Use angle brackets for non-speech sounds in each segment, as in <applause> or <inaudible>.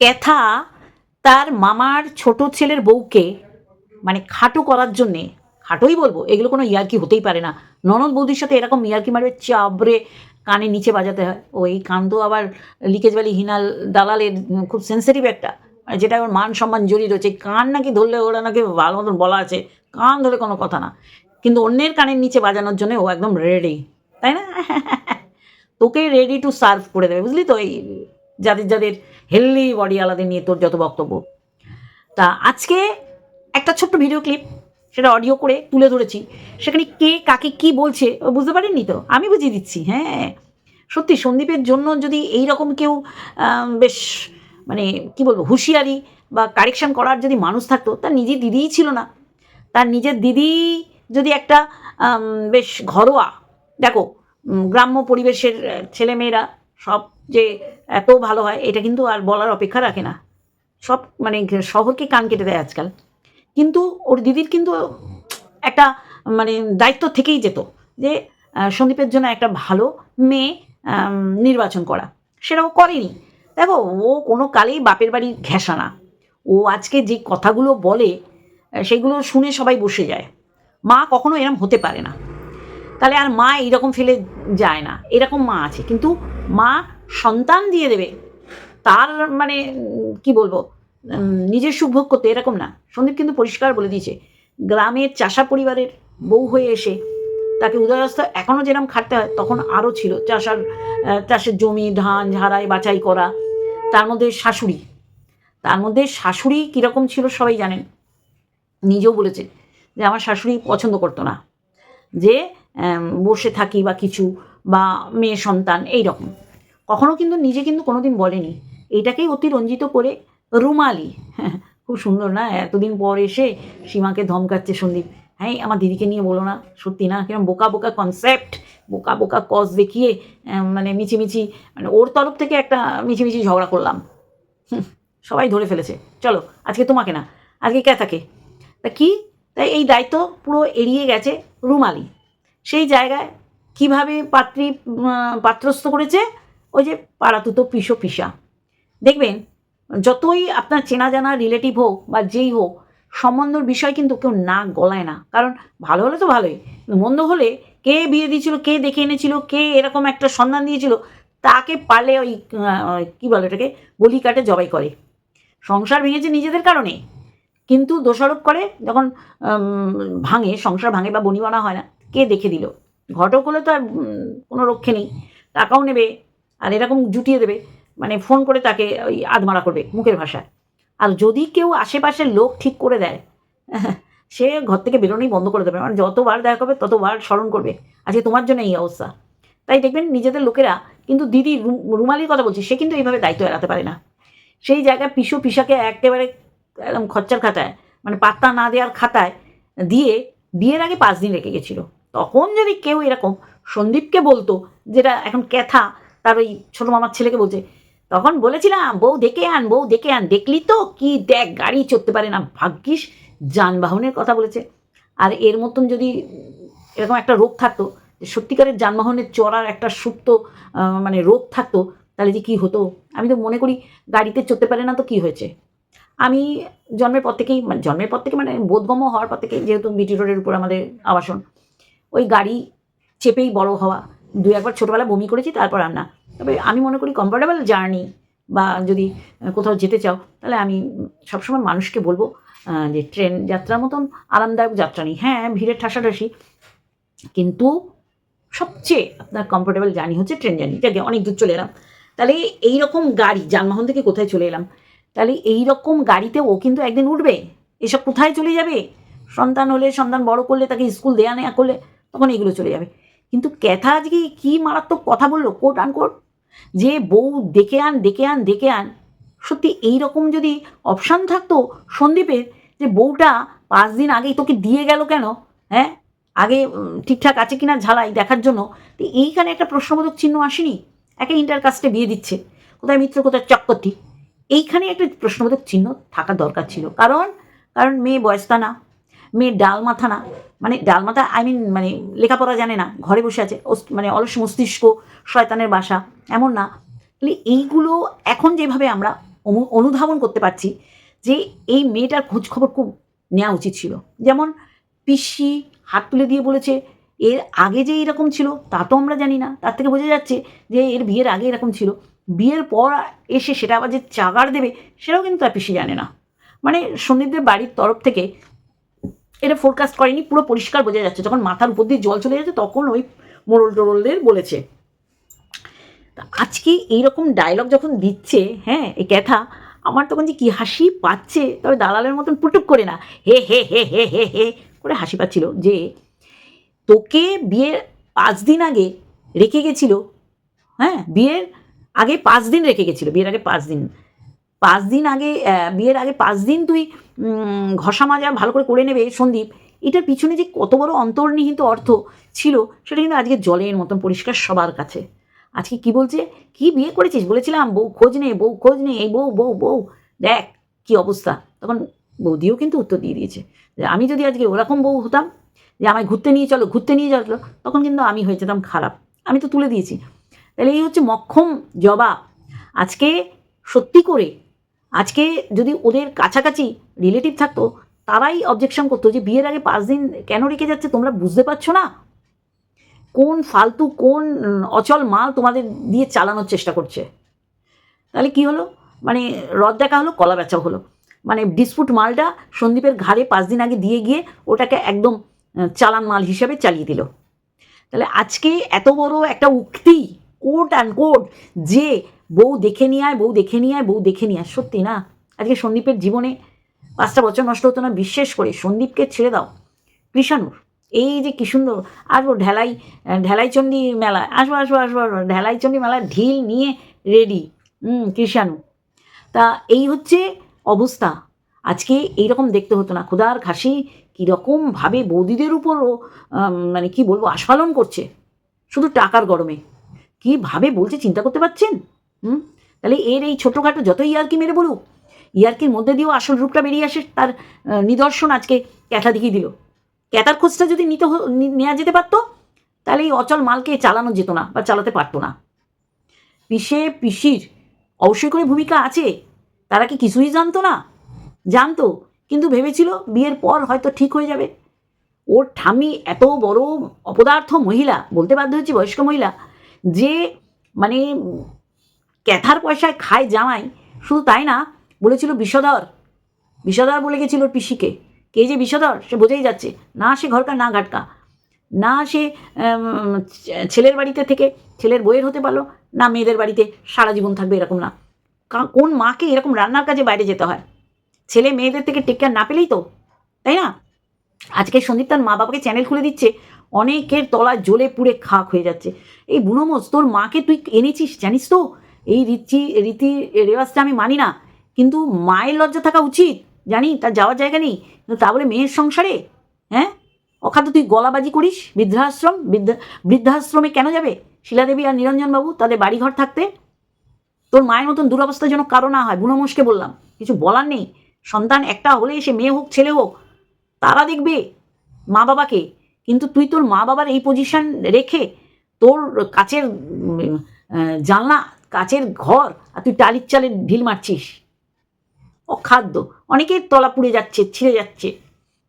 ক্যাথা তার মামার ছোট ছেলের বউকে মানে খাটো করার জন্যে, খাটোই বলব, এগুলো কোনো ইয়ার্কি হতেই পারে না। ননদ বৌদির সাথে এরকম ইয়ার্কি মারবে, চাবড়ে কানে নিচে বাজাতে হয়। ও এই কান তো আবার লিকেজ ভ্যালি হিনাল দালালের খুব সেন্সিটিভ একটা। যেটা ওর মান সম্মান জড়িয়ে রয়েছে কান নাকি ধরলে ওরা নাকি ভালো মতন বলা আছে, কান ধরে কোনো কথা না। কিন্তু অন্যের কানের নিচে বাজানোর জন্য ও একদম রেডি তাই না? <laughs> তোকে রেডি টু সার্ভ করে দেবে, বুঝলি তো? এই যাদের যাদের হেলদি বডি আলাদা নিয়ে তোর যত বক্তব্য। তা আজকে একটা ছোট্ট ভিডিও ক্লিপ সেটা অডিও করে তুলে ধরেছি। সেখানে কে কাকে কি বলছে, বুঝতে পারেননি তো? আমি বুঝিয়ে দিচ্ছি হ্যাঁ। সত্যি সন্দীপের জন্য যদি এই রকম কেউ বেশ মানে কি বলব, হুঁশিয়ারি বা কারেকশন করার যদি মানুষ থাকতো, তার নিজের দিদিই ছিল না। তার নিজের দিদি যদি একটা বেশ ঘরোয়া, দেখো গ্রাম্য পরিবেশের ছেলেমেয়েরা সব যে এত ভালো হয়, এটা কিন্তু আর বলার অপেক্ষা রাখে না। সব মানে শহরকে কান কেটে দেয় আজকাল। কিন্তু ওর দিদির কিন্তু একটা মানে দায়িত্ব থেকেই যেত যে সন্দীপের জন্য একটা ভালো মেয়ে নির্বাচন করা। সেটা ও করেনি। দেখো, ও কোনো কালেই বাপের বাড়ি ঘেঁষা না। ও আজকে যে কথাগুলো বলে সেগুলো শুনে সবাই বসে যায়। মা কখনো এরম হতে পারে না। তাহলে আর মা এইরকম ফেলে যায় না। এরকম মা আছে। কিন্তু মা সন্তান দিয়ে দেবে। তার মানে কি বলব নিজের সুখ ভোগ করতে এরকম না। সন্দীপ কিন্তু পরিষ্কার বলে দিয়েছে, গ্রামের চাষা পরিবারের বউ হয়ে এসে তাকে উদয়স্থ এখনও যেরকম খাটতে হয়, তখন আরও ছিল চাষার চাষের জমি, ধান, ঝাড়াই, বাছাই করা, তার মধ্যে শাশুড়ি। তার মধ্যে শাশুড়ি কীরকম ছিল সবাই জানেন। নিজেও বলেছে যে, আমার শাশুড়ি পছন্দ করতো না। যে বসে থাকি বা কিছু বা মেয়ে সন্তান এই রকম কখনো কিন্তু নিজে কিন্তু কোনোদিন বলেনি। এইটাকেই অতি রঞ্জিত করে রুমালি। হ্যাঁ, <laughs> খুব সুন্দর না? এতদিন পর এসে সীমাকে ধমকাচ্ছে সন্দীপ। হ্যাঁ আমার দিদিকে নিয়ে বলো না। সত্যি না? কিরম বোকা বোকা কনসেপ্ট বোকা বোকা কজ দেখিয়ে মানে মিছিমিছি মানে ওর তরফ থেকে একটা মিছিমিছি ঝগড়া করলাম। সবাই ধরে ফেলেছে। চলো আজকে তোমাকে না আজকে কে থাকে? তা কি? তাই এই দায়িত্ব পুরো এড়িয়ে গেছে রুমালি। সেই জায়গায় কীভাবে পাত্রী পাত্রস্থ করেছে? ওই যে পাড়াতুতো পিসো পিসা। দেখবেন, যতই আপনার চেনা জানা রিলেটিভ হোক বা যেই হোক, সম্বন্ধর বিষয় কিন্তু কেউ না গলায় না। কারণ ভালো হলে তো ভালোই, মন্দ হলে কে বিয়ে দিয়েছিল, কে দেখে এনেছিল, কে এরকম একটা সন্ধান দিয়েছিল, তাকে পারলে ওই কী বলে ওটাকে, গলি কাটে জবাই করে। সংসার ভেঙেছে নিজেদের কারণে। কিন্তু দোষারোপ করে যখন ভাঙে, সংসার ভাঙে বা বনিবনা হয় না, কে দেখে দিল? ঘটক হলে তো আর কোনো রক্ষে নেই। টাকাও নেবে, আর এরকম জুটিয়ে দেবে। মানে ফোন করে তাকে ওই আধমারা করবে মুখের ভাষায়। আর যদি কেউ আশেপাশের লোক ঠিক করে দেয়, <laughs> সে ঘর থেকে বেরোনোই বন্ধ করে দেবে। মানে যতবার দেখা করবে, ততবার স্মরণ করবে। আজকে তোমার জন্য এই অবস্থা। তাই দেখবেন নিজেদের লোকেরা কিন্তু দিদি রুমালির কথা বলছি, সে কিন্তু এইভাবে দায়িত্ব এড়াতে পারে না। সেই জায়গায় পিসু পিসাকে একেবারে একদম খরচার খাতায় মানে পাত্তা না দেওয়ার খাতায় দিয়ে বিয়ের আগে পাঁচ দিন রেখে গেছিল। তখন যদি কেউ এরকম সন্দীপকে বলতো, যেটা এখন ক্যাথা, তার ওই ছোটো মামার ছেলেকে বলছে, তখন বলেছিলাম, বউ দেখে আন, বউ দেখে আন, দেখলি তো কি দেখ, গাড়ি চড়তে পারে না, ভাগ্যিস যানবাহনের কথা বলেছে। আর এর মতন যদি এরকম একটা রোগ থাকতো সত্যিকারের যানবাহনের চড়ার একটা সুপ্ত মানে রোগ থাকতো, তাহলে যে কী হতো? আমি তো মনে করি গাড়িতে চড়তে পারে না তো কী হয়েছে? আমি জন্মের পর থেকেই মানে জন্মের পর থেকে মানে বোধগম্য হওয়ার পর থেকে যেহেতু বিটি রোডের উপর আমাদের আবাসন ওই গাড়ি চেপেই বড় হওয়া। দু একবার ছোটোবেলা বমি করেছি, তারপর আর না। তবে আমি মনে করি কমফর্টেবল জার্নি বা যদি কোথাও যেতে চাও, তাহলে আমি সবসময় মানুষকে বলব যে ট্রেন যাত্রার মতন আরামদায়ক যাত্রা নেই। হ্যাঁ ভিড়ের ঠাসাঠাসি, কিন্তু সবচেয়ে আপনার কমফোর্টেবল জার্নি হচ্ছে ট্রেন জার্নি যাকে অনেক দূর চলে এলাম। তাহলে এই রকম গাড়ি, যানবাহন থেকে কোথায় চলে এলাম? তাহলে এই রকম গাড়িতে ও কিন্তু একদিন উঠবে। এসব কোথায় চলে যাবে? সন্তান হলে, সন্তান বড় করলে, তাকে স্কুল দেয়া নেয়া করলে তখন এগুলো চলে যাবে। কিন্তু ক্যাথা আজকে কী মারাত্মক কথা বলল কোট আন কোট যে বউ দেখে আন দেখে আন দেখে আন। সত্যি এই রকম যদি অপশান থাকতো সন্দীপের, যে বউটা পাঁচ দিন আগেই তোকে দিয়ে গেল কেন? হ্যাঁ? আগে ঠিকঠাক আছে কিনা ঝালাই দেখার জন্য। তো এইখানে একটা প্রশ্নবোধক চিহ্ন আসেনি? একে ইন্টার কাস্টে বিয়ে দিচ্ছে। কোথায় মিত্র, কোথায় চক্করটি এইখানে একটা প্রশ্নবোধক চিহ্ন থাকা দরকার ছিল। কারণ কারণ মেয়ে বয়স্তা না। মেয়ে ডাল মাথা না মানে ডাল মাথা আই মিন মানে লেখাপড়া জানে না, ঘরে বসে আছে মানে অলস মস্তিষ্ক, শয়তানের বাসা, এমন না। তাহলে এইগুলো এখন যেভাবে আমরা অনুধাবন করতে পারছি যে এই মেয়েটার খোঁজ খবর খুব নেওয়া উচিত ছিল। যেমন পিসি হাত তুলে দিয়ে বলেছে, এর আগে যে এরকম ছিল, তা তো আমরা জানি না। তার থেকে বোঝা যাচ্ছে যে এর বিয়ের আগে এরকম ছিল। বিয়ের পর এসে সেটা আবার যে চাগার দেবে, সেটাও কিন্তু তার পিসি জানে না। মানে সন্দীপদের বাড়ির তরফ থেকে এটা ফোরকাস্ট করেনি, পুরো পরিষ্কার বোঝা যাচ্ছে। যখন মাথার উপর দিয়ে জল চলে যাচ্ছে, তখন ওই মোড়ল টোড়লদের বলেছে। তা আজকে এইরকম ডায়লগ যখন দিচ্ছে হ্যাঁ এই ক্যাথা, আমার তখন যে কি হাসি পাচ্ছে, তবে দালালের মতন পুটুক করে না। হে হে হে হে হে হে, করে হাসি পাচ্ছিল যে, তোকে বিয়ের পাঁচ দিন আগে রেখে গেছিল হ্যাঁ বিয়ের আগে পাঁচ দিন রেখে গেছিল, বিয়ের আগে পাঁচ দিন। পাঁচ দিন আগে বিয়ের আগে পাঁচ দিন তুই ঘষা মাজা ভালো করে করে নেবে সন্দীপ। এটার পিছনে যে কত বড় অন্তর্নিহিত অর্থ ছিল, সেটা কিন্তু আজকে জলের মতন পরিষ্কার সবার কাছে। আজকে কি বলছে? কি বিয়ে করেছিস? বলেছিলাম, বউ খোঁজ নে, বউ খোঁজ নে, এই বউ বউ বউ। দেখ কি অবস্থা। তখন বৌদিও কিন্তু উত্তর দিয়ে দিয়েছে যে, আমি যদি আজকে ওরকম বউ হতাম, যে আমায় ঘুরতে নিয়ে চলো, ঘুরতে নিয়ে চলো, তখন কিন্তু আমি হয়ে যেতাম খারাপ। আমি তো তুলে দিয়েছি। তাহলে এই হচ্ছে মক্ষম জবাব। আজকে সত্যি করে আজকে যদি ওদের কাছাকাছি রিলেটিভ থাকতো, তারাই অবজেকশন করতো যে বিয়ের আগে পাঁচ দিন কেন রেখে যাচ্ছে তোমরা বুঝতে পারছ না? কোন ফালতু, কোন অচল মাল তোমাদের দিয়ে চালানোর চেষ্টা করছে? তাহলে কি হলো? মানে রদ দেখা হলো, কলা বেচা হলো। মানে ডিসপুট মালটা সন্দীপের ঘাড়ে পাঁচ দিন আগে দিয়ে গিয়ে ওটাকে একদম চালান মাল হিসাবে চালিয়ে দিল। তাহলে আজকে এত বড় একটা উক্তি কোট অ্যান্ড কোট যে বউ দেখে নিয়ে আয়, বউ দেখে নিয়ে আয়, বউ দেখে নিয়ে আয়। সত্যি না? আজকে সন্দীপের জীবনে পাঁচটা বছর নষ্ট হতো না, বিশেষ করে সন্দীপকে ছেড়ে দাও। কৃষাণুর, এই যে কি সুন্দর। আসব ঢেলাই ঢেলাইচণ্ডী মেলা আসব আসব আসব আসব। ঢেলাইচণ্ডী মেলা ঢিল নিয়ে রেডি হুম, কৃষাণু। তা এই হচ্ছে অবস্থা। আজকে এইরকম দেখতে হতো না। ক্ষুধার খাসি কীরকমভাবে বৌদিদের উপরও মানে কি বলব আস্ফালন করছে। শুধু টাকার গরমে। কীভাবে বলছে চিন্তা করতে পারছেন? হুম? তাহলে এর এই ছোটোখাটো যত ইয়ার্কি মেরে বলুক, ইয়ার্কির মধ্যে দিয়েও আসল রূপটা বেরিয়ে আসে, তার নিদর্শন আজকে ক্যাথা দেখিয়ে দিল। ক্যাথার খোঁজটা যদি নিতে নেওয়া যেতে পারতো, তাহলে এই অচল মালকে চালানো যেত না বা চালাতে পারতো না। পিসে পিসির অবশ্যই করে ভূমিকা আছে, তারা কি কিছুই জানতো না? জানতো, কিন্তু ভেবেছিল বিয়ের পর হয়তো ঠিক হয়ে যাবে। ওর ঠামি এত বড় অপদার্থ মহিলা, বলতে বাধ্য হচ্ছে বয়স্ক মহিলা যে মানে ক্যাথার পয়সায় খায় জামাই, শুধু তাই না, বলেছিল বিষধর। বিষধর বলে গেছিল পিসিকে। কে যে বিষধর, সে বোঝাই যাচ্ছে। না সে ঘরকা, না ঘাটকা। না সে ছেলের বাড়িতে থেকে ছেলের বইয়ের হতে পারল, না মেয়েদের বাড়িতে সারা জীবন থাকবে এরকম না। কোন মাকে এরকম রান্নার কাজে বাইরে যেতে হয়? ছেলে মেয়েদের থেকে টেক কেয়ার না পেলেই তো, তাই না? আজকে সন্দীপ তার মা বাবাকে চ্যানেল খুলে দিচ্ছে অনেকের তলা জ্বলে পুড়ে খাক হয়ে যাচ্ছে। এই বুনোমোজ, তোর মাকে তুই এনেছিস, জানিস তো? এই রীতি রীতি, রেওয়াজটা আমি মানি না। কিন্তু মায়ের লজ্জা থাকা উচিত, জানি, তার যাওয়ার জায়গা নেই। তা বলে মেয়ের সংসারে? হ্যাঁ? অখাদ্য তুই গলাবাজি করিস, বৃদ্ধাশ্রম, বৃদ্ধা, বৃদ্ধাশ্রমে কেন যাবে? শিলাদেবী আর নিরঞ্জনবাবু তাদের বাড়িঘর থাকতে? তোর মায়ের মতন দুরবস্থা যেন কারও না হয় বুনোমোষকে বললাম। কিছু বলার নেই। সন্তান একটা হলে সে মেয়ে হোক, ছেলে হোক, তারা দেখবে মা বাবাকে কিন্তু তুই তোর মা বাবার এই পজিশন রেখে তোর আহ, জানলা কাচের ঘর আর তুই টালির চালের ঢিল মারছিস। ও খাদ্য অনেকের তলা পুড়ে যাচ্ছে ছিঁড়ে যাচ্ছে।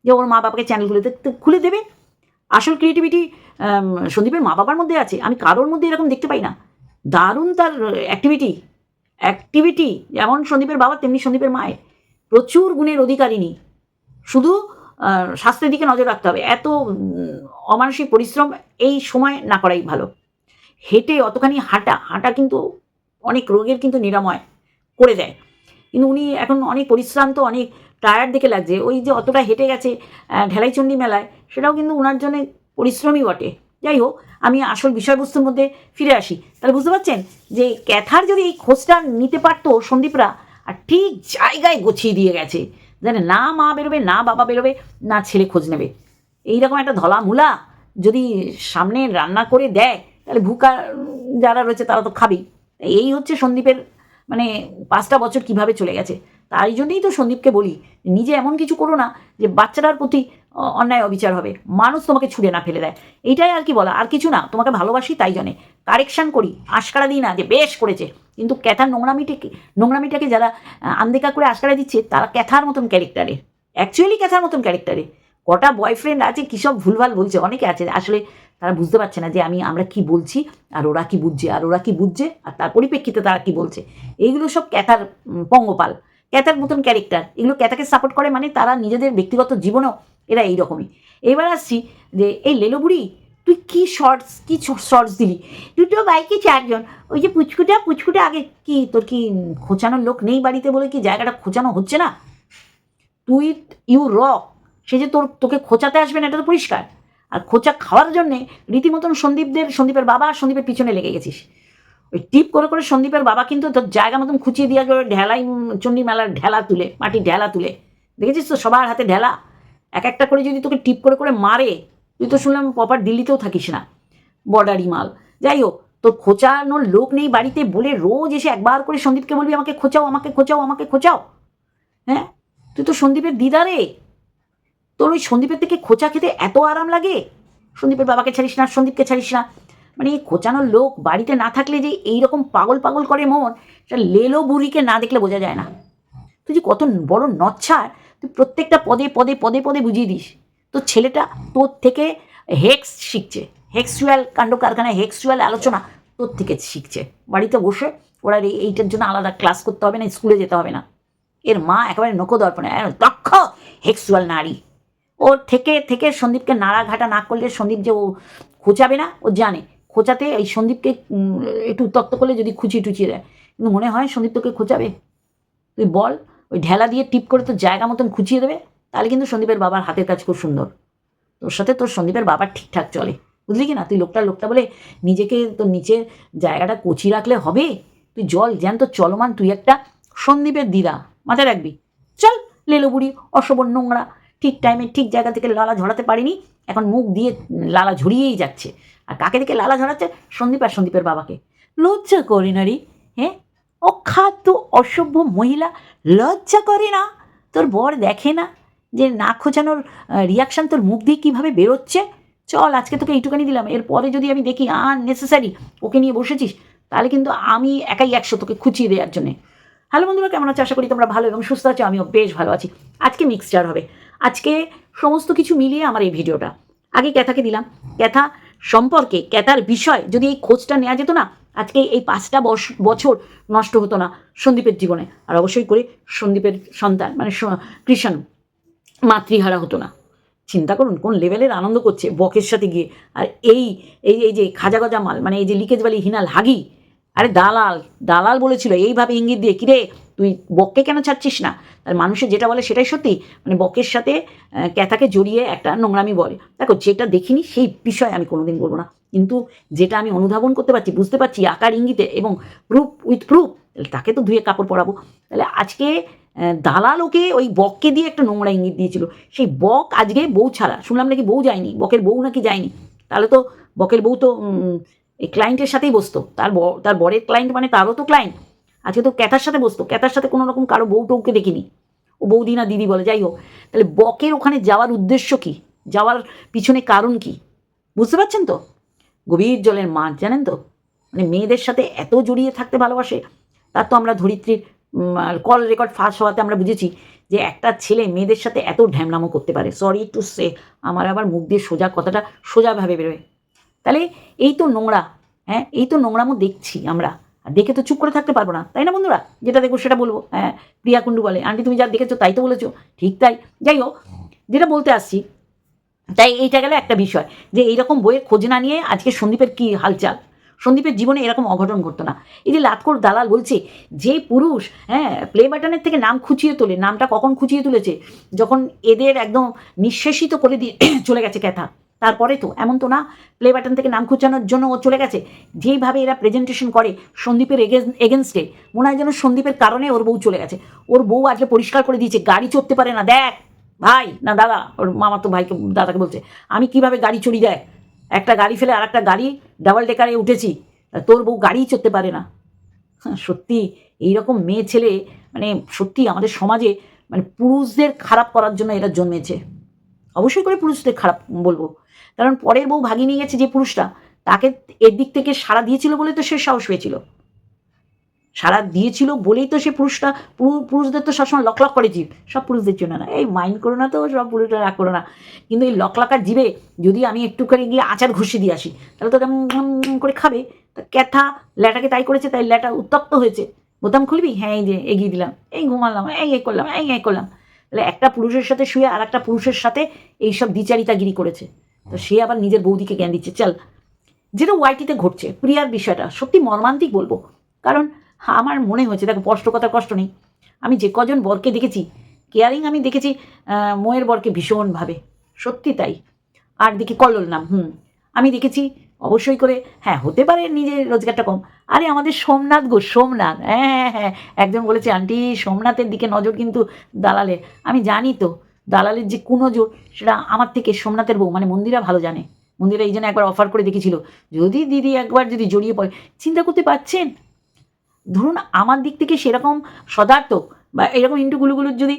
যে ওর মা বাবাকে চ্যানেল খুলে দেবে। আসল ক্রিয়েটিভিটি সন্দীপের মা বাবার মধ্যে আছে। আমি কারোর মধ্যে এরকম দেখতে পাই না। দারুণ তার অ্যাক্টিভিটি অ্যাক্টিভিটি যেমন সন্দীপের বাবা তেমনি সন্দীপের মায়ের। প্রচুর গুণের অধিকারিণী। শুধু স্বাস্থ্যের দিকে নজর রাখতে হবে। এত অমানসিক পরিশ্রম এই সময় না করাই ভালো। হেঁটে অতখানি হাঁটা হাঁটা কিন্তু অনেক রোগের কিন্তু নিরাময় করে দেয়। কিন্তু উনি এখন অনেক পরিশ্রান্ত, অনেক টায়ার্ড দেখে লাগছে। ওই যে অতটা হেঁটে গেছে ঢেলাইচণ্ডী মেলায়, সেটাও কিন্তু ওনার জন্য পরিশ্রমই বটে। যাই হোক, আমি আসল বিষয়বস্তুর মধ্যে ফিরে আসি। তাহলে বুঝতে পারছেন যে ক্যাথার যদি এই খোঁজটা নিতে পারতো সন্দীপরা, আর ঠিক জায়গায় গুছিয়ে দিয়ে গেছে। জানে না মা বেরোবে, না বাবা বেরোবে, না ছেলে খোঁজ নেবে। এইরকম একটা ধলা মূলা যদি সামনে রান্না করে দেয়, তাহলে ভুকা যারা রয়েছে তারা তো খাবেই। এই হচ্ছে সন্দীপের মানে পাঁচটা বছর কীভাবে চলে গেছে। তাই জন্যই তো সন্দীপকে বলি, নিজে এমন কিছু করো না যে বাচ্চাটার প্রতি অন্যায় অবিচার হবে। মানুষ তোমাকে ছুড়ে না ফেলে দেয়। এইটাই আর কি বলা? আর কিছু না তোমাকে ভালোবাসি তাই জন্যে কারেকশান করি আশকারা দিই না যে বেশ করেছে। কিন্তু ক্যাথার নোংরামিটাকে নোংরামিটাকে যারা আহ, আনদেখা করে আশকারা দিচ্ছে তারা ক্যাথার মতন ক্যারেক্টারে অ্যাকচুয়ালি ক্যাথার মতন ক্যারেক্টারে কটা বয়ফ্রেন্ড আছে কী সব ভুলভাল বলছে? অনেকে আছে আসলে তারা বুঝতে পারছে না যে আমি আমরা কি বলছি আর ওরা কি বুঝছে আর ওরা কি বুঝছে আর তার পরিপ্রেক্ষিতে তারা কি বলছে। এইগুলো সব ক্যাথার পঙ্গপাল। ক্যাথার মতন ক্যারেক্টার এগুলো ক্যাথাকে সাপোর্ট করে মানে তারা নিজেদের ব্যক্তিগত জীবনেও এরা এইরকমই। এবার আসছি যে, এই লেলো বুড়ি, তুই কি শর্টস কি শর্টস দিলি? দুটো বাইকে চারজন, ওই যে পুচকুটা পুচকুটা আগে কি, তোর কি খোঁচানোর লোক নেই বাড়িতে বলে কি জায়গাটা খোঁচানো হচ্ছে না? তুই ইউ র সে যে তোর, তোকে খোঁচাতে আসবে না, এটা তো পরিষ্কার। আর খোঁচা খাওয়ার জন্যে রীতিমতন সন্দীপদের, সন্দীপের বাবা সন্দীপের পিছনে লেগে গেছিস। ওই টিপ করে করে সন্দীপের বাবা কিন্তু তোর জায়গা মতন খুঁচিয়ে দিয়ে ঢেলাই, চণ্ডী মেলার ঢেলা তুলে, মাটির ঢেলা তুলে। দেখেছিস তো সবার হাতে ঢেলা? এক একটা করে যদি তোকে টিপ করে করে মারে, তুই তো শুনলাম প্রপার দিল্লিতেও থাকিস না বর্ডারি মাল যাই হোক, তোর খোঁচানোর লোক নেই বাড়িতে বলে রোজ এসে একবার করে সন্দীপকে বলবি, আমাকে খোঁচাও আমাকে খোঁচাও আমাকে খোঁচাও। হ্যাঁ? তুই তো সন্দীপের দিদা রে তোর ওই সন্দীপের থেকে খোঁচা খেতে এত আরাম লাগে? সন্দীপের বাবাকে ছাড়িস না, সন্দীপকে ছাড়িস না। মানে এই খোঁচানোর লোক বাড়িতে না থাকলে যে এইরকম পাগল পাগল করে মন, সেটা লেলো বুড়িকে না দেখলে বোঝা যায় না। তুই যে কত বড় নচ্ছার তুই প্রত্যেকটা পদে পদে পদে পদে বুঝিয়ে দিস। তোর ছেলেটা তোর থেকে হেক্স শিখছে। হেক্সুয়াল কাণ্ড কারখানায় হেক্সুয়াল আলোচনা তোর থেকে শিখছে। বাড়িতে বসে ওরা এইটার জন্য আলাদা ক্লাস করতে হবে না, স্কুলে যেতে হবে না। এর মা একেবারে নকদর্পণে একদম দক্ষ হেক্সুয়াল নারী। ওর থেকে থেকে সন্দীপকে নাড়া ঘাটা না করলে সন্দীপ যে ও খোঁচাবে না, ও জানে। খোঁচাতে এই সন্দীপকে একটু উত্তক্ত করলে যদি খুচিয়ে টুচিয়ে দেয়। কিন্তু মনে হয় সন্দীপ তোকে খোঁচাবে? তুই বল ওই ঢেলা দিয়ে টিপ করে তোর জায়গা মতন খুঁচিয়ে দেবে, তাহলে কিন্তু সন্দীপের বাবার হাতের কাজ খুব সুন্দর। তোর সাথে তোর সন্দীপের বাবার ঠিকঠাক চলে। বুঝলি কি না? তুই লোকটা লোকটা বলে নিজেকে তোর নিচের জায়গাটা কচি রাখলে হবে? তুই জল যেন জ্যান্ত, চলমান, তুই একটা সন্দীপের দিদা। মাথায় রাখবি। চল, লেলো বুড়ি, অশোভন নোংরা। ঠিক টাইমে ঠিক জায়গা থেকে লালা ঝরাতে পারিনি। এখন মুখ দিয়ে লালা ঝরিয়েই যাচ্ছে। আর কাকে দেখে লালা ঝরাচ্ছে? সন্দীপ আর সন্দীপের বাবাকে। লজ্জা করে না রে হ্যাঁ? অখাদ্য অসভ্য মহিলা লজ্জা করে না? তোর বর দেখে না যে না খোঁচানোর রিয়াকশান তোর মুখ দিয়ে কীভাবে বেরোচ্ছে? চল, আজকে তোকে এইটুকানি দিলাম। এরপরে যদি আমি দেখি আননেসেসারি ওকে নিয়ে বসেছিস, তাহলে কিন্তু আমি একাই একশো তোকে খুঁচিয়ে দেওয়ার জন্যে। হ্যালো বন্ধুরা, কেমন আছো? আশা করি তোমরা ভালো এবং সুস্থ আছো, আমিও বেশ ভালো আছি। আজকে মিক্সচার হবে। আজকে সমস্ত কিছু মিলিয়ে আমার এই ভিডিওটা। আগে ক্যাথাকে দিলাম। ক্যাথা সম্পর্কে, ক্যাথার বিষয়, যদি এই খোঁজটা নেওয়া যেত না আজকে এই পাঁচটা বছর নষ্ট হতো না সন্দীপের জীবনে। আর অবশ্যই করে সন্দীপের সন্তান মানে কৃষাণু মাতৃহারা হতো না। চিন্তা করুন কোন লেভেলের আনন্দ করছে বকের সাথে গিয়ে। আর এই এই এই যে খাজা গজা মাল মানে এই যে লিকেজ বালি হিনাল হাগি, আরে দালাল দালাল বলেছিল, এইভাবে ইঙ্গিত দিয়ে, কিরে তুই বককে কেন ছাড়ছিস না? তার মানুষের যেটা বলে সেটাই সত্যি। মানে বকের সাথে ক্যাথাকে জড়িয়ে একটা নোংরামি বলে। দেখো যেটা দেখিনি সেই বিষয়ে আমি কোনোদিন বলব না। কিন্তু যেটা আমি অনুধাবন করতে পারছি বুঝতে পারছি আকার ইঙ্গিতে এবং প্রুফ উইথ প্রুফ তাকে তো ধুয়ে কাপড় পরাবো। তাহলে আজকে আহ, দালাল ওকে ওই বককে দিয়ে একটা নোংরা ইঙ্গিত দিয়েছিল। সেই বক আজকে বউ ছাড়া শুনলাম নাকি বউ যায়নি? বকের বউ নাকি যায়নি? তাহলে তো বকের বউ তো এই ক্লায়েন্টের সাথেই বসতো। তার তার বরের ক্লায়েন্ট মানে তারও তো ক্লায়েন্ট আজকে তো ক্যাথার সাথে বসতো। ক্যাথার সাথে কোনো রকম কারও বউ টৌকে দেখিনি। ও বৌদি না দিদি বলে, যাই হোক। তাহলে বকের ওখানে যাওয়ার উদ্দেশ্য কি? যাওয়ার পিছনে কারণ কি? বুঝতে পারছেন তো? গভীর জলের মাছ জানেন তো? মানে মেয়েদের সাথে এত জড়িয়ে থাকতে ভালোবাসে। তার তো আমরা ধরিত্রীর কল রেকর্ড ফাঁস হওয়াতে আমরা বুঝেছি যে একটা ছেলে মেয়েদের সাথে এত ঢ্যামনামো করতে পারে। সরি টু সে আমার আবার মুখ দিয়ে সোজা কথাটা সোজাভাবে বেরোয়। তাহলে এই তো নোংরা হ্যাঁ? এই তো নোংরামো দেখছি আমরা। আর দেখে তো চুপ করে থাকতে পারব না, তাই না বন্ধুরা? যেটা দেখব সেটা বলব। হ্যাঁ প্রিয়া কুণ্ডু বলে, আন্টি তুমি যা দেখেছ তাই তো বলেছ? ঠিক তাই। যাই হোক, যেটা বলতে আসছি, তাই এইটা গেলে একটা বিষয়, যে এইরকম বইয়ের খোঁজ না নিয়ে আজকে সন্দীপের কী হালচাল? সন্দীপের জীবনে এরকম অঘটন ঘটতো না। এই যে লাতকোর দালাল বলছে, যে পুরুষ হ্যাঁ প্লে বাটনের থেকে নাম খুঁচিয়ে তোলে, নামটা কখন খুঁচিয়ে তুলেছে? যখন এদের একদম নিঃশেষিত করে দিয়ে <clears throat> চলে গেছে ক্যাথা। তারপরে তো এমন তো না প্লে বাটন থেকে নাম খুঁচানোর জন্য ও চলে গেছে। যেইভাবে এরা প্রেজেন্টেশন করে সন্দীপের এগেনস্টে মনে হয় যেন সন্দীপের কারণে ওর বউ চলে গেছে। ওর বউ আজকে পরিষ্কার করে দিয়েছে গাড়ি চড়তে পারে না দেখ ভাই না দাদা ওর মামা তো ভাইকে দাদাকে বলছে আমি কীভাবে গাড়ি চড়ি দেখ একটা গাড়ি ফেলে আর একটা গাড়ি ডাবল ডেকারে উঠেছি তোর বউ গাড়িই চড়তে পারে না। হ্যাঁ, সত্যি এইরকম মেয়ে ছেলে মানে সত্যি আমাদের সমাজে মানে পুরুষদের খারাপ করার জন্য এরা জন্মেছে। অবশ্যই করে পুরুষদের খারাপ বলব। কারণ পরের বউ ভাগিয়ে নিয়ে গেছে যে পুরুষটা, তাকে এর দিক থেকে সাড়া দিয়েছিল বলে তো সে সাহস পেয়েছিল। সারা দিয়েছিল বলেই তো সে পুরুষটা পুরুষদের তো সবসময় লক লক করে জীব। সব পুরুষদের জন্য না। এই মাইন্ড করো না তো, সব পুরুষরা রাগ করো না। কিন্তু এই লক লাকার জীবে যদি আমি একটু করে গিয়ে আচার ঘষে দিয়ে আসি, তাহলে তো করে খাবে। তা ক্যাথা ল্যাটাকে তাই করেছে, তাই ল্যাটা উত্তপ্ত হয়েছে। বোতাম খুলবি? হ্যাঁ এই যে এগিয়ে দিলাম। এই ঘুমালাম, এই এই করলাম, এই এই করলাম। তাহলে একটা পুরুষের সাথে শুয়ে আর একটা পুরুষের সাথে এইসব দ্বিচারিতাগিরি করেছে। তো সে আবার নিজের বৌদিকে জ্ঞান দিচ্ছে, চল। যেটা ওয়াইটিতে ঘটছে, প্রিয়ার বিষয়টা, সত্যি মর্মান্তিক বলব। কারণ আমার মনে হয়েছে দেখো কষ্ট কথার কষ্ট নেই। আমি যে কজন বরকে দেখেছি কেয়ারিং আমি দেখেছি মোয়ের বরকে ভীষণভাবে, সত্যি তাই। আর দেখি কল্লোল নাম, হুম। আমি দেখেছি, অবশ্যই করে হ্যাঁ হতে পারে নিজের রোজগারটা কম। আরে, আমাদের সোমনাথ গো, সোমনাথ হ্যাঁ হ্যাঁ হ্যাঁ একজন বলেছে, আন্টি, সোমনাথের দিকে নজর কিন্তু দালালের। আমি জানি তো দালালের যে কুনজর সেটা আমার থেকে সোমনাথের বউ মানে মন্দিরা ভালো জানে। মন্দিরা এই জন্য একবার অফার করে দেখেছিল যদি দিদি একবার যদি জড়িয়ে পড়ে, চিন্তা করতে পারছেন? ধরুন আমার দিক থেকে সেরকম সদার্থ বা এরকম ইন্টু গুলুগুলুর যদি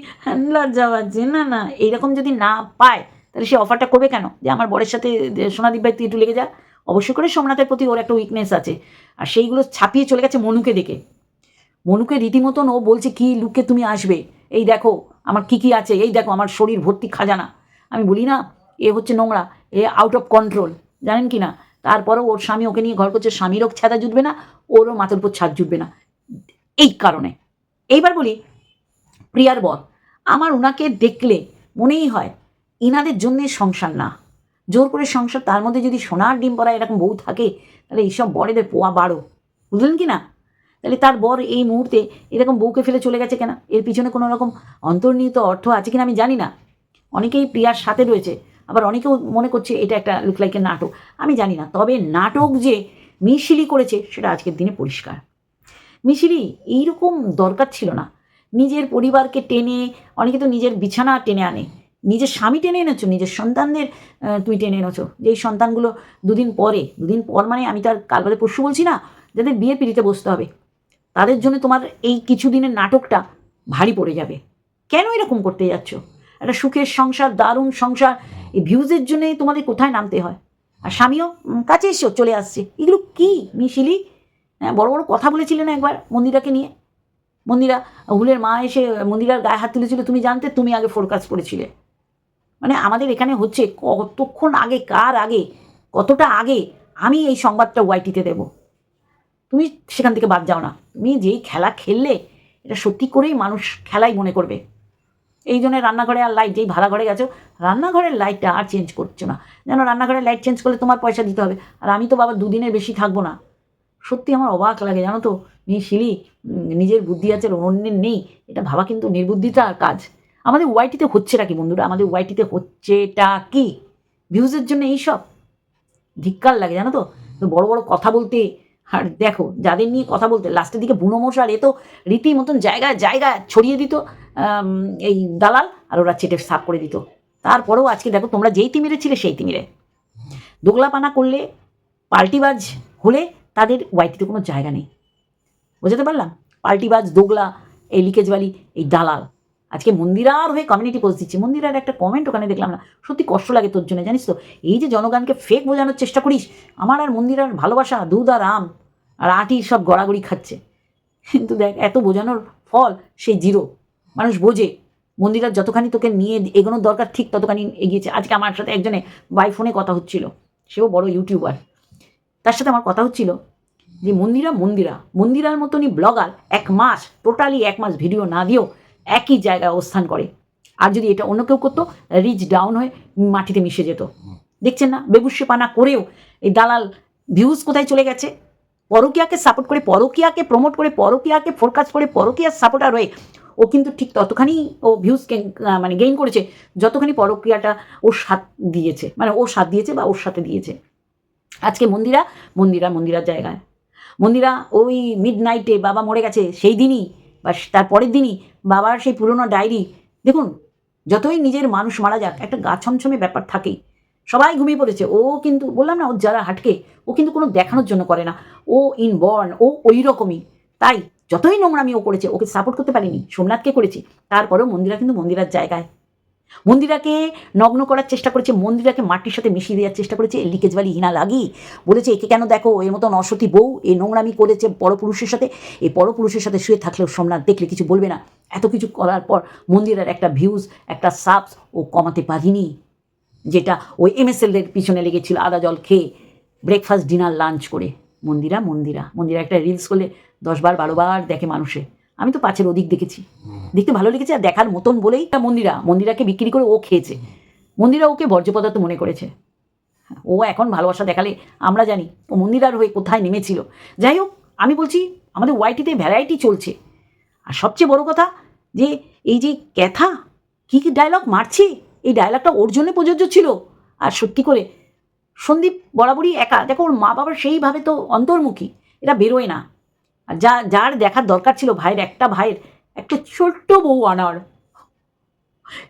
লজ্জা পাচ্ছে, না না, এইরকম যদি না পায়, তাহলে সে অফারটা করবে কেন? যে আমার বরের সাথে সোনাদীপ ভাই তুই একটু লেগে যা। অবশ্যই করে সোমনাথের প্রতি ওর একটা উইকনেস আছে। আর সেইগুলো ছাপিয়ে চলে গেছে মনুকে দেখে। মনুকে রীতিমতন ও বলছে, কি লুকে তুমি আসবে? এই দেখো, আমার কি কি আছে? এই দেখো, আমার শরীর ভর্তি খাজানা। আমি বলি, না, এ হচ্ছে নোংরা, এ আউট অফ কন্ট্রোল জানেন কি না? তারপরেও ওর স্বামী ওকে নিয়ে ঘর করছে স্বামীরও ছাদা জুটবে না, ওরও মাথার উপর ছাদ জুটবে না। এই কারণে। এইবার বলি, প্রিয়ার বর, আমার ওনাকে দেখলে মনেই হয় ইনাদের জন্যে সংসার না। জোর করে সংসার তার মধ্যে যদি সোনার ডিম পরা এরকম বউ থাকে, তাহলে এইসব বরেদের পোয়া বাড়ো বুঝলেন কি না? তাহলে তার বর এই মুহূর্তে এরকম বউকে ফেলে চলে গেছে কেন? এর পিছনে কোনো রকম অন্তর্নিহিত অর্থ আছে কিনা আমি জানি না। অনেকেই প্রিয়ার সাথে রয়েছে, আবার অনেকেও মনে করছে এটা একটা লুক লুকলাইকের নাটক। আমি জানি না, তবে নাটক যে মিশিলি করেছে সেটা আজকের দিনে পরিষ্কার। মিশিলি এইরকম দরকার ছিল না। নিজের পরিবারকে টেনে, অনেকে তো নিজের বিছানা টেনে আনে। নিজের স্বামী টেনে এনেছো, নিজের সন্তানদের তুমি টেনে এনেছো। যে এই সন্তানগুলো দুদিন পরে, দুদিন পর মানে আমি তার কাল পরশু বলছি না, যাদের বিয়ের পিড়িতে বসতে হবে। তাদের জন্য তোমার এই কিছুদিনের নাটকটা ভারী পড়ে যাবে। কেন এরকম করতে যাচ্ছ? একটা সুখের সংসার, দারুণ সংসার, এই ভিউজের জন্যে তোমাদের কোথায় নামতে হয়? আর স্বামীও কাছে এসো চলে আসছে। এগুলো কি? মিশিলি হ্যাঁ বড় বড় কথা বলেছিলে না একবার মন্দিরাকে নিয়ে? মন্দিরা, হুলের মা এসে মন্দিরার গায়ে হাত তুলেছিল, তুমি জানতে তুমি আগে ফোরকাস্ট করেছিলে। মানে আমাদের এখানে হচ্ছে কতক্ষণ আগে, কার আগে, কতটা আগে আমি এই সংবাদটা ওয়াইটিতে দেব? তুমি সেখান থেকে বাদ যাও না। তুমি যেই খেলা খেললে, এটা সত্যি করেই মানুষ খেলাই মনে করবে। এই জন্য রান্নাঘরে আর লাইট যেই ভাড়া ঘরে গেছো, রান্নাঘরের লাইটটা আর চেঞ্জ করছ না। যেন রান্নাঘরের লাইট চেঞ্জ করলে তোমার পয়সা দিতে হবে। আর আমি তো বাবা দুদিনের বেশি থাকব না। সত্যি আমার অবাক লাগে, জানো তো? মেয়ে শিলি নিজের বুদ্ধি আছে অন্যের নেই। এটা ভাবা কিন্তু নির্বুদ্ধিতার কাজ। আমাদের ওয়াইটিতে হচ্ছেটা কি বন্ধুরা? আমাদের ওয়াইটিতে হচ্ছেটা কি? ভিউজের জন্য এইসব। ধিক্কার লাগে, জানো তো বড় বড় কথা বলতে আর দেখো, যাদের নিয়ে কথা বলতে লাস্টের দিকে বুনো মশার এ তো রীতিমতন জায়গায় জায়গা ছড়িয়ে দিত এই দালাল, আর ওরা চেটে সাফ করে দিত। তারপরেও আজকে দেখো, তোমরা যেই তিমিরে ছিলে সেই তিমিরে। দোগলাপানা করলে, পাল্টিবাজ হলে তাদের ওয়াইটিতে কোনো জায়গা নেই। বোঝাতে পারলাম? পাল্টিবাজ, দোগলা, এই লিকেজবালি এই দালাল। আজকে মন্দিরার হয়ে কমিউনিটি পোস্ট দিচ্ছে। মন্দিরার একটা কমেন্ট ওখানে দেখলাম না। সত্যি কষ্ট লাগে তোর জন্য, জানিস তো? এই যে জনগণকে ফেক বোঝানোর চেষ্টা করিস, আমার আর মন্দিরার ভালোবাসা, দুধ আর আম আর আটি সব গড়াগড়ি খাচ্ছে। কিন্তু দেখ, এত বোঝানোর ফল সেই জিরো। মানুষ বোঝে, মন্দিরার যতখানি তোকে নিয়ে এগোনোর দরকার ঠিক ততখানি এগিয়েছে। আজকে আমার সাথে একজনে বাই ফোনে কথা হচ্ছিল। সেও বড় ইউটিউবার তার সাথে আমার কথা হচ্ছিল যে, মন্দিরা মন্দিরা, মন্দিরার মতনই ব্লগার এক মাস টোটালি এক মাস ভিডিও না দিয়েও একই জায়গায় অবস্থান করে। আর যদি এটা অন্য কেউ করতো রিচ ডাউন হয়ে মাটিতে মিশে যেত। দেখছেন না? বেবুসে পানা করেও এই দালাল ভিউজ কোথায় চলে গেছে? পরকিয়াকে সাপোর্ট করে পরকিয়াকে প্রমোট করে পরকিয়াকে ফোরকাস্ট করে পরকিয়ার সাপোর্টার হয়ে ও কিন্তু ঠিক ততখানি ও ভিউজ মানে গেইন করেছে যতখানি পরক্রিয়াটা ওর সাথ দিয়েছে। মানে ওর সাথ দিয়েছে বা ওর সাথে দিয়েছে। আজকে মন্দিরা মন্দিরা মন্দিরার জায়গায়। মন্দিরা ওই মিড নাইটে বাবা মরে গেছে সেই দিনই বা তার পরের দিনই বাবার সেই পুরনো ডায়েরি, দেখুন, যতই নিজের মানুষ মারা যাক, একটা গা ছমছমে ব্যাপার থাকেই। সবাই ঘুমিয়ে পড়েছে। ও কিন্তু, বললাম না, ও যারা হাটকে, ও কিন্তু কোনো দেখানোর জন্য করে না। ও ইনবর্ন ও ওই রকমই তাই, যতই নোংরামি ও করেছে, ওকে সাপোর্ট করতে পারিনি, সোমনাথকে করেছি। তারপরেও মন্দিরা কিন্তু মন্দিরার জায়গায়। মন্দিরাকে নগ্ন করার চেষ্টা করেছে, মন্দিরাকে মাটির সাথে মিশিয়ে দেওয়ার চেষ্টা করেছে, লিকেজ বালি হিনা লাগি। বলেছে, একে কেন দেখো? এর মতন অসতী বউ এই নোংরামি করেছে পরপুরুষের সাথে। এই পরপুরুষের সাথে শুয়ে থাকলেও সোমনাথ দেখলে কিছু বলবে না। এত কিছু করার পর মন্দিরের একটা ভিউজ একটা সাবস ও কমাতে পারিনি। যেটা ওই এমএসএলের পিছনে লেগেছিল আদা জল খেয়ে। ব্রেকফাস্ট ডিনার লাঞ্চ করে। মন্দিরা মন্দিরা। মন্দিরা একটা রিলস করলে দশবার বারোবার দেখে মানুষে। আমি তো পাঁচের অধিক দেখেছি। দেখতে ভালো লেগেছে আর দেখার মতন বলেই তা মন্দিরা, মন্দিরাকে বিক্রি করে ও খেয়েছে। মন্দিরা ওকে বর্জ্য পদার্থ মনে করেছে। ও এখন ভালোবাসা দেখালে আমরা জানি ও মন্দিরার হয়ে কোথায় নেমেছিল। যাই হোক, আমি বলছি আমাদের ওয়াইটিতে ভ্যারাইটি চলছে। আর সবচেয়ে বড় কথা যে এই যে ক্যাথা, কী কী ডায়লগ মারছে? এই ডায়লগটা ওর জন্য প্রযোজ্য ছিল। আর সত্যি করে, সন্দীপ বরাবরই একা। দেখো, ওর মা বাবার সেইভাবে তো অন্তর্মুখী। এটা বেরোয় না। আর যা, যার দেখার দরকার ছিল ভাইয়ের, একটা ভাইয়ের, একটা ছোট্ট বউ আনার।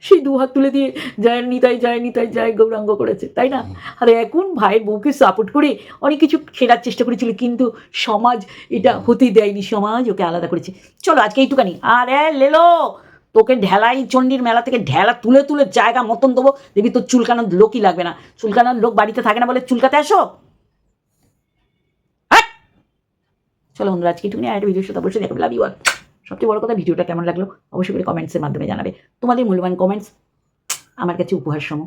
সেই দু হাত তুলে দিয়ে জয় নিতাই জয় নিতাই জয় গৌরাঙ্গ করেছে, তাই না? আর এখন ভাইয়ের বউকে সাপোর্ট করে অনেক কিছু ফেরার চেষ্টা করেছিল, কিন্তু সমাজ এটা হতেই দেয়নি, সমাজ ওকে আলাদা করেছে। চলো আজকে এইটুকানি। আর এ লেলো, তোকে ঢেলাই চণ্ডীর মেলা থেকে ঢেলা তুলে তুলে জায়গা মতন দেবো, দেখবি তোর চুলকানোর লোকই লাগবে না। চুলকানোর লোক বাড়িতে থাকে না বলে চুলকাতে আসো হাট! চলো বন্ধুরা, আজকে এইটুকুনি আর একটা ভিডিওর সাথে অবশ্যই দেখাবে লাভ ইউ সবচেয়ে বড় কথা, ভিডিওটা কেমন লাগল? অবশ্যই করে কমেন্টসের মাধ্যমে জানাবে। তোমাদের মূল্যবান কমেন্টস আমার কাছে উপহার সম।